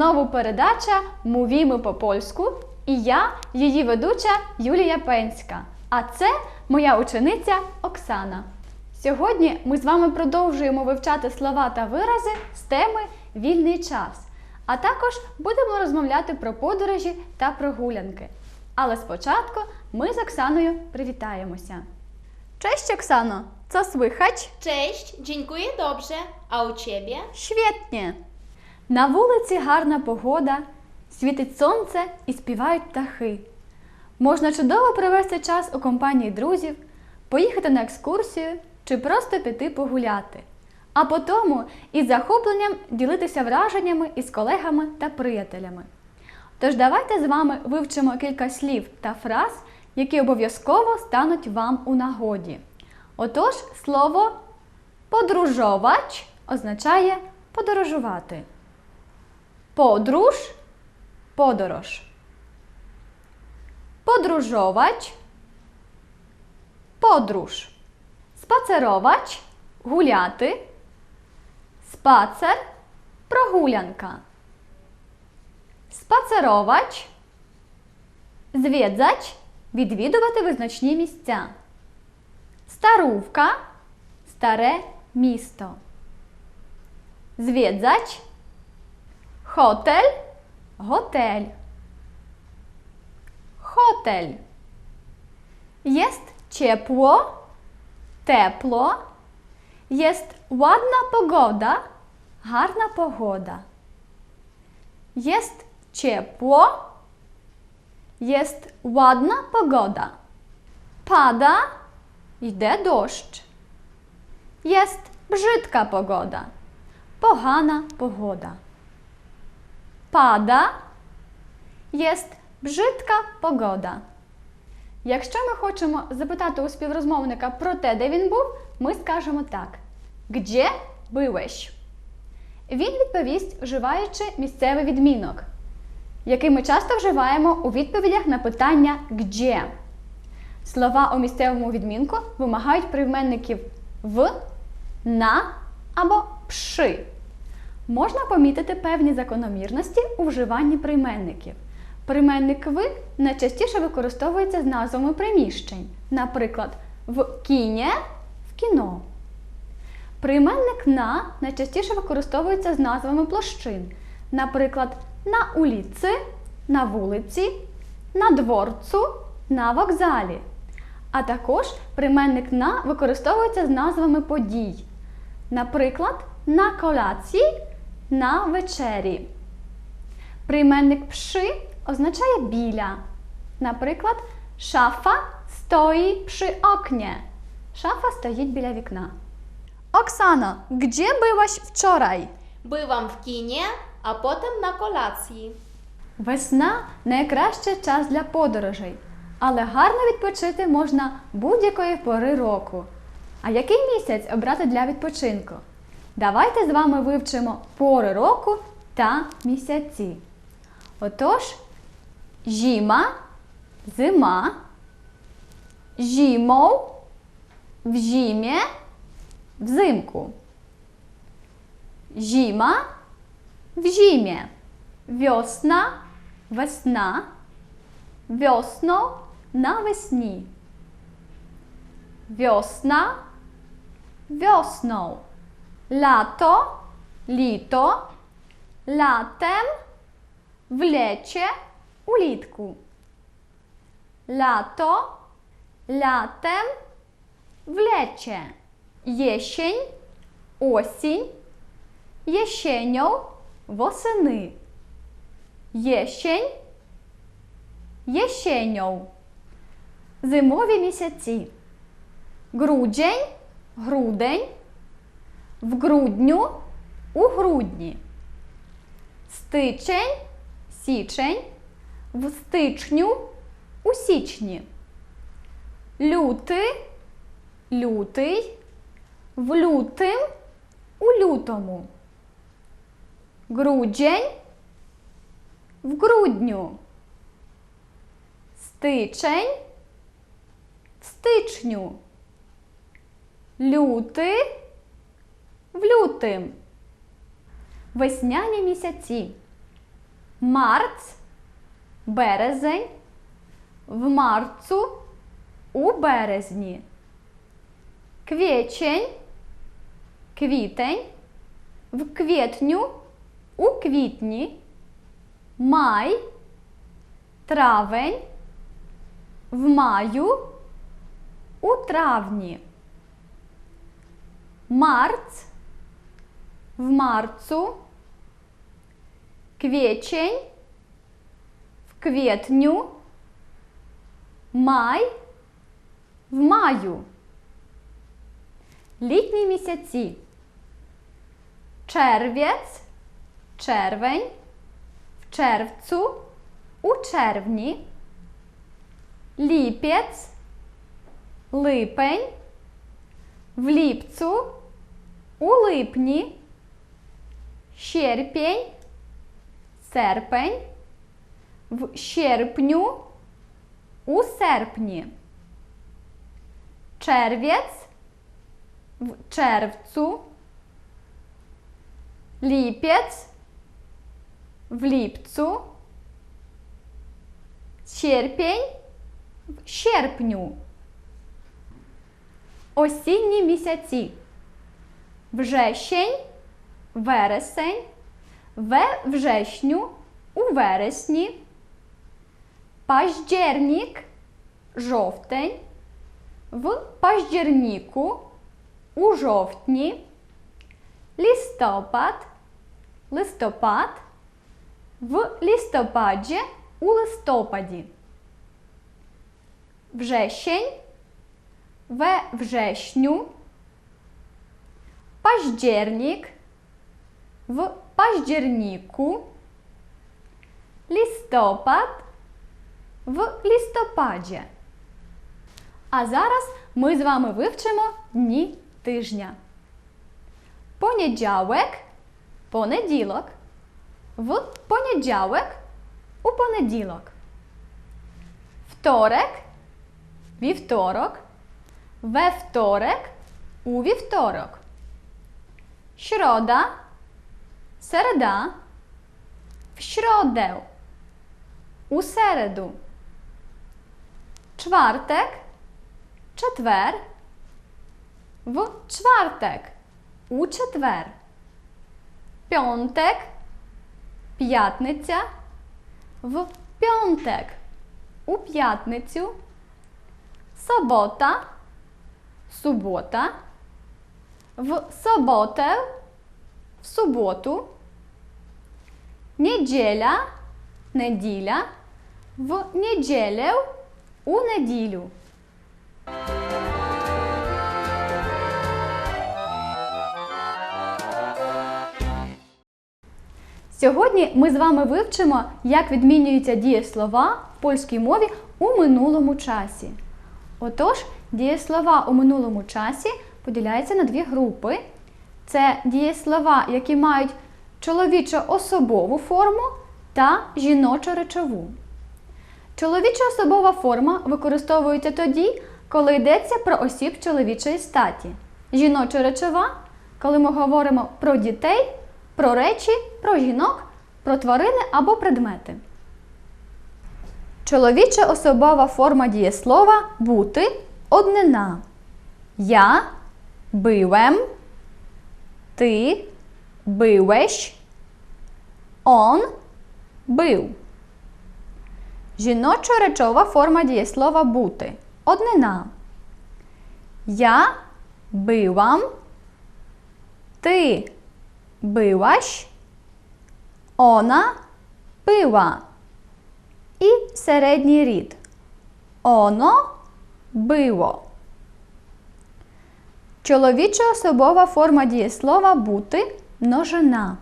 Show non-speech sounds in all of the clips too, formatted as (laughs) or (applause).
Знову передача Мовімо по польську і я, її ведуча Юлія Пенська. А це моя учениця Оксана. Сьогодні ми з вами продовжуємо вивчати слова та вирази з теми Вільний час. А також будемо розмовляти про подорожі та прогулянки. Але спочатку ми з Оксаною привітаємося. Cześć Оксано! Co słychać? Cześć, dziękuję dobrze. A u ciebie? Świetnie! На вулиці гарна погода, світить сонце і співають птахи. Можна чудово провести час у компанії друзів, поїхати на екскурсію чи просто піти погуляти. А потому із захопленням ділитися враженнями із колегами та приятелями. Тож давайте з вами вивчимо кілька слів та фраз, які обов'язково стануть вам у нагоді. Отож, слово Подорожовач означає подорожувати. Подруж подорож. Подорожовач подруж. Спацеровач гуляти. Спацер прогулянка. Спацеровач звідзач відвідувати визначні місця. Старувка старе місто. Звідзач Хотель готель. Хотель. Jest ciepło, тепло. Jest ładna pogoda, гарна погода. Jest ciepło, jest ładna pogoda. Pada, йде дощ. Jest brzydka pogoda. Pogana pogoda. Pada. Jest brzydka pogoda. Якщо ми хочемо запитати у співрозмовника про те, де він був, ми скажемо так: Где byłeś? Він відповість, вживаючи місцевий відмінок, який ми часто вживаємо у відповідях на питання «где». Слова у місцевому відмінку вимагають прийменників в, на або пши. Можна помітити певні закономірності у вживанні прийменників. Прийменник ви найчастіше використовується з назвами приміщень, наприклад, в кіні в кіно. Прийменник на найчастіше використовується з назвами площин, наприклад, на уліці, на вулиці, на дворцу, на вокзалі. А також прийменник на використовується з назвами подій. Наприклад, на колації, на вечері. Прийменник пши означає біля. Наприклад, шафа стоїть przy окні. Шафа стоїть біля вікна. Оксано, gdzie byłaś wczoraj? Byłam w kinie, a potem na kolacji. Весна найкращий час для подорожей, але гарно відпочити можна будь-якої пори року. А який місяць обрати для відпочинку? Давайте з вами вивчимо пори року та місяці. Отож, зима, зима, зимą, в зимie, взимку. Зима, w zimie. Wiosna, wesna. Wiosną, nawesni. Wiosna, Latem, w lecie, ulitku. Lato, latem, w lecie. Jesień, осінь. Jesienią, восени. Єщень, єщеньов. Зимові місяці. Грудень, грудень. В грудню, у грудні. Стичень, січень. В стичню, у січні. Лютий, лютий. В лютим, у лютому. Грудень в грудню. Стичень в стичню. Лютий в лютим. Весняні місяці. Марц, березень, в марцу, у березні. Квічень, квітень, в квітню, у квітні. Май, травень, в маю, у травні. Марц, в марцу, квічень, в квітню, май, в маю. Літні місяці. Червець, червень, в червцю, у червні. Ліпець, липень, в ліпцю, у липні. Щерпень, серпень, в щерпню, у серпні. Червець, в червцю. Ліпець, в ліпцю. Черпень, в щерпню. Осінні місяці. Вжещень, вересень, в вжешню, у вересні. Паждєрнік, жовтень, в паждєрніку, у жовтні. Листопад, листопад, в листопаді, у листопаді. Вжещень, в вжешню. Паждєрнік, в паждєрніку. Листопад, в листопаді. А зараз ми з вами вивчимо дні тижня. Понеділок, понеділок, в понеділок, у понеділок. Вторик, вівторок, ве вторик, у вівторок. Środa, середа, в środę, у середу. Czwartek, четвер, в czwartek, у четвер. П'ятник, п'ятниця, в п'ятник, у п'ятницю. Собота, субота, в sobotę, в суботу. Неділя, неділя, в неділю, у неділю. Сьогодні ми з вами вивчимо, як відмінюються дієслова в польській мові у минулому часі. Отож, дієслова у минулому часі поділяються на дві групи. Це дієслова, які мають чоловічо-особову форму та жіночо-речову. Чоловіча особова форма використовується тоді, коли йдеться про осіб чоловічої статі. Жіночо-речова, коли ми говоримо про дітей, про речі, про жінок, про тварини або предмети. Чоловіча особова форма дієслова бути однина. Я byłem, ty byłeś, on był. Жіночо-речова форма дієслова бути. Однина. Я byłam, ty byłaś, ona była. І середній рід. Оно було. Чоловіча особова форма дієслова бути множина.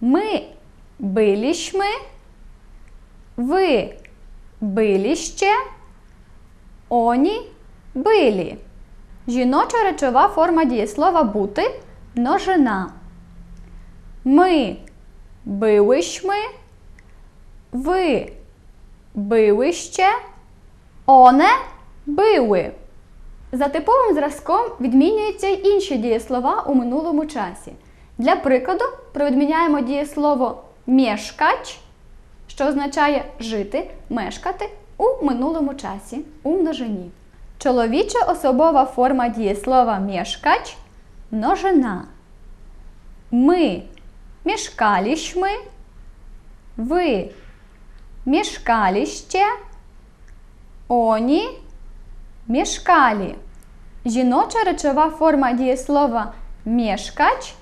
Ми билішми, ви биліще, оні билі. Жіноча речова форма дієслова бути множина. Ми билишми, ви билище, оне били. За типовим зразком відмінюються й інші дієслова у минулому часі. Для прикладу, провідміняємо дієслово мешкач, що означає жити, мешкати у минулому часі, у множині. Чоловіча особова форма дієслова мешкач множина. Ми мешкалищми, ви мешкалище, они мешкали. Жіноча речова форма дієслова мешкач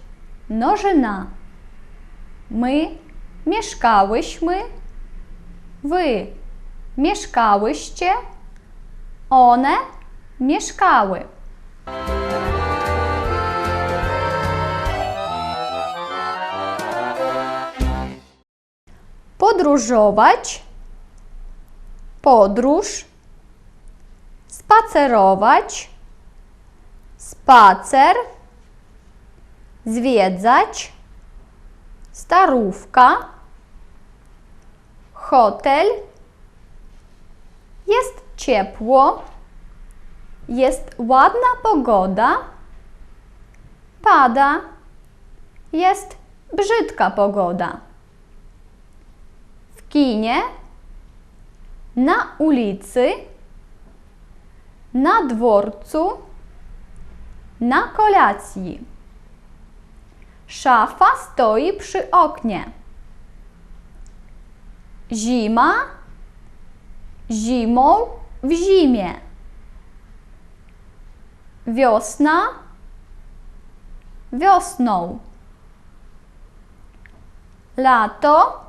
множина. Ми мешкалищми, ви мешкалище, оне мешкали. Podróżować, podróż, spacerować, spacer, zwiedzać, starówka, hotel, jest ciepło, jest ładna pogoda, pada, jest brzydka pogoda. W kinie, na ulicy, na dworcu, na kolacji. Szafa stoi przy oknie. Zima, zimą w zimie. Wiosna, wiosną. Lato,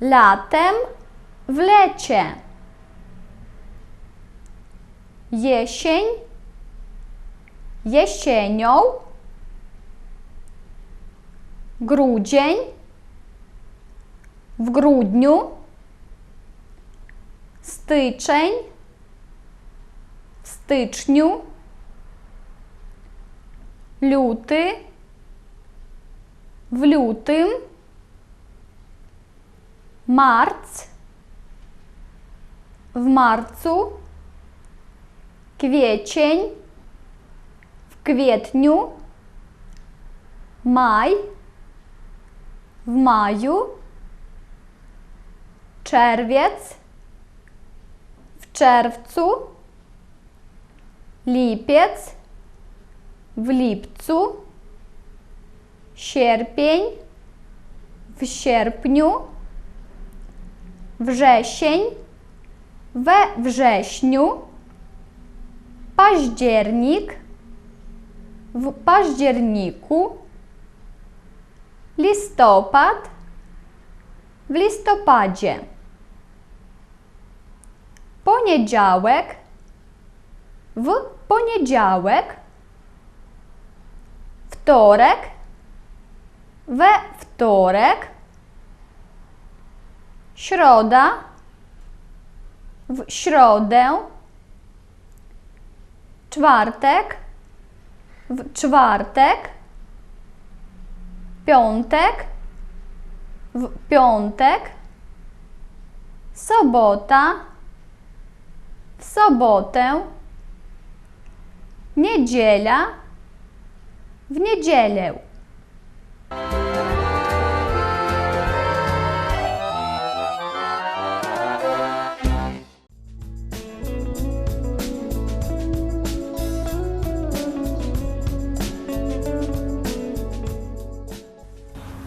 latem w lecie. Jesień, jesienią. Grudzień, w grudniu. Styczeń, w styczniu. Luty, w lutym. Marc, w marcu. Kwiecień, kwietniu, maj, w maju, czerwiec, w czerwcu, lipiec, w lipcu, sierpień, w sierpniu, wrzesień, we wrześniu, październik, w październiku. Listopad, w listopadzie. Poniedziałek, w poniedziałek. Wtorek, we wtorek. Środa, w środę. Czwartek, w czwartek. Piątek, w piątek. Sobota, w sobotę. Niedziela, w niedzielę.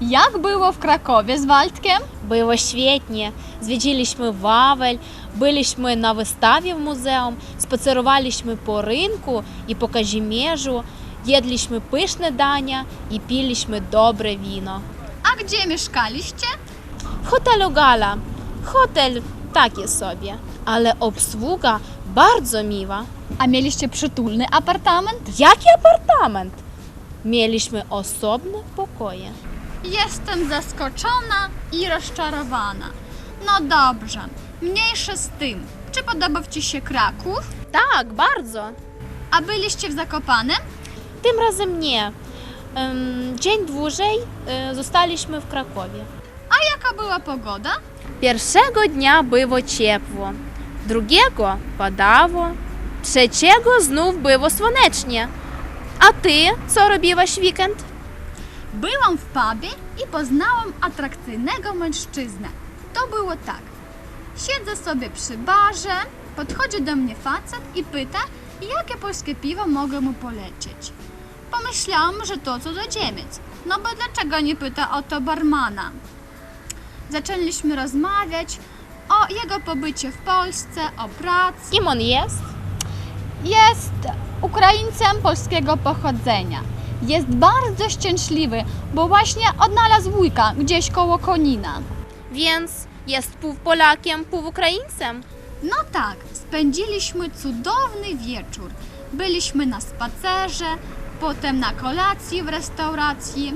Jak było w Krakowie z Waldkiem? Było świetnie. Zwiedziliśmy Wawel, byliśmy na wystawie w muzeum, spacerowaliśmy po rynku i po Kazimierzu, jedliśmy pyszne dania i piliśmy dobre wino. A gdzie mieszkaliście? W hotelu Gala. Hotel taki sobie, ale obsługa bardzo miła. A mieliście przytulny apartament? Jaki apartament? Mieliśmy osobne pokoje. Jestem zaskoczona i rozczarowana. No dobrze, mniejsze z tym. Czy podobał Ci się Kraków? Tak, bardzo. A byliście w Zakopanem? Tym razem nie. Dzień dłużej e, zostaliśmy w Krakowie. A jaka była pogoda? Pierwszego dnia było ciepło, drugiego padało, trzeciego znów było słonecznie. A ty co robiłaś w weekend? Byłam w pubie i poznałam atrakcyjnego mężczyznę. To było tak. Siedzę sobie przy barze, podchodzi do mnie facet i pyta, jakie polskie piwo mogę mu polecieć. Pomyślałam, że to cudzoziemiec. No bo dlaczego nie pyta o to barmana? Zaczęliśmy rozmawiać o jego pobycie w Polsce, o pracy. Kim on jest? Jest Ukraińcem polskiego pochodzenia. Jest bardzo szczęśliwy, bo właśnie odnalazł wujka gdzieś koło Konina. Więc jest pół Polakiem, pół Ukraińcem. No tak, spędziliśmy cudowny wieczór. Byliśmy na spacerze, potem na kolacji w restauracji.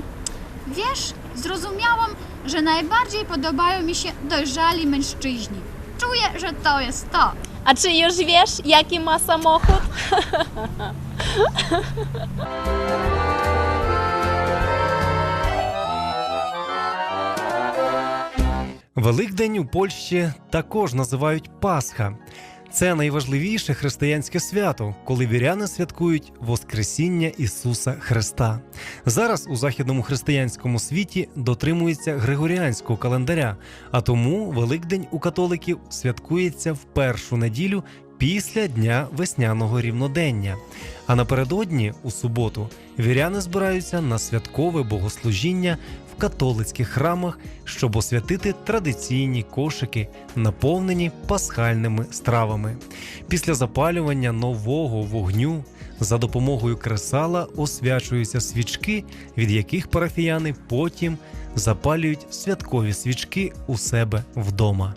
Wiesz, zrozumiałam, że najbardziej podobają mi się dojrzali mężczyźni. Czuję, że to jest to. A czy już wiesz, jaki ma samochód? (laughs) Великдень у Польщі також називають Пасха. Це найважливіше християнське свято, коли віряни святкують Воскресіння Ісуса Христа. Зараз у західному християнському світі дотримується григоріанського календаря, а тому Великдень у католиків святкується в першу неділю після дня весняного рівнодення. А напередодні, у суботу, віряни збираються на святкове богослужіння католицьких храмах, щоб освятити традиційні кошики, наповнені пасхальними стравами. Після запалювання нового вогню за допомогою кресала освячуються свічки, від яких парафіяни потім запалюють святкові свічки у себе вдома.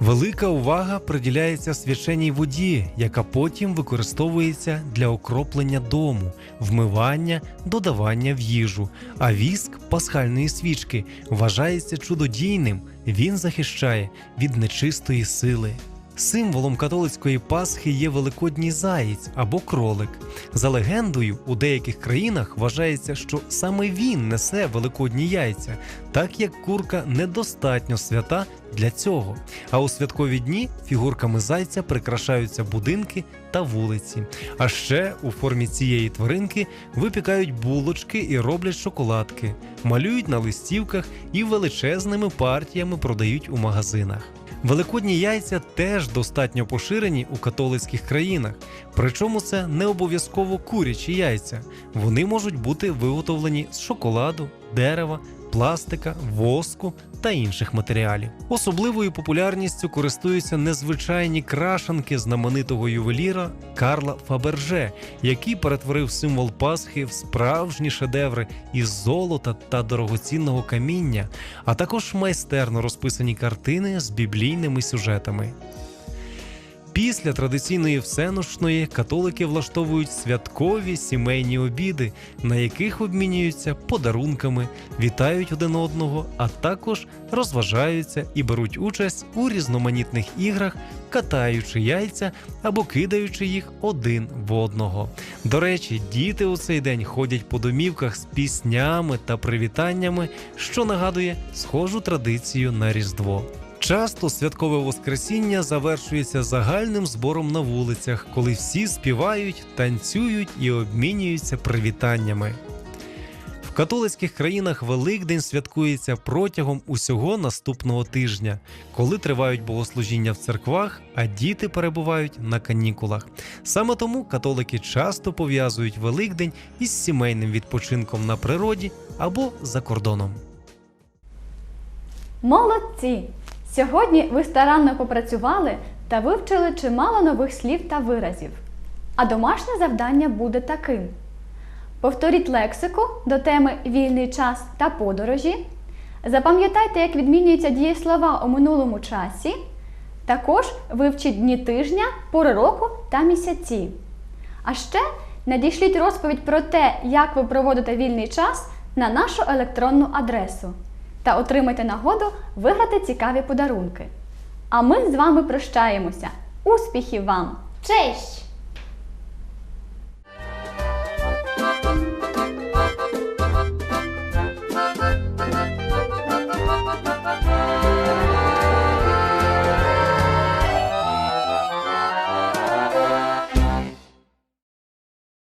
Велика увага приділяється свяченій воді, яка потім використовується для окроплення дому, вмивання, додавання в їжу. А віск пасхальної свічки вважається чудодійним. Він захищає від нечистої сили. Символом католицької Пасхи є великодній заєць або кролик. За легендою, у деяких країнах вважається, що саме він несе великодні яйця, так як курка недостатньо свята для цього. А у святкові дні фігурками зайця прикрашаються будинки та вулиці. А ще у формі цієї тваринки випікають булочки і роблять шоколадки, малюють на листівках і величезними партіями продають у магазинах. Великодні яйця теж достатньо поширені у католицьких країнах. Причому це не обов'язково курячі яйця. Вони можуть бути виготовлені з шоколаду, дерева, пластика, воску та інших матеріалів. Особливою популярністю користуються незвичайні крашанки знаменитого ювеліра Карла Фаберже, який перетворив символ Пасхи в справжні шедеври із золота та дорогоцінного каміння, а також майстерно розписані картини з біблійними сюжетами. Після традиційної всеночної католики влаштовують святкові сімейні обіди, на яких обмінюються подарунками, вітають один одного, а також розважаються і беруть участь у різноманітних іграх, катаючи яйця або кидаючи їх один в одного. До речі, діти у цей день ходять по домівках з піснями та привітаннями, що нагадує схожу традицію на Різдво. Часто святкове Воскресіння завершується загальним збором на вулицях, коли всі співають, танцюють і обмінюються привітаннями. В католицьких країнах Великдень святкується протягом усього наступного тижня, коли тривають богослужіння в церквах, а діти перебувають на канікулах. Саме тому католики часто пов'язують Великдень із сімейним відпочинком на природі або за кордоном. Молодці! Сьогодні ви старанно попрацювали та вивчили чимало нових слів та виразів. А домашнє завдання буде таким: повторіть лексику до теми вільний час та подорожі. Запам'ятайте, як відмінюються дієслова у минулому часі. Також вивчіть дні тижня, пори року та місяці. А ще надішліть розповідь про те, як ви проводите вільний час на нашу електронну адресу та отримайте нагоду виграти цікаві подарунки. А ми з вами прощаємося. Успіхів вам! Cześć!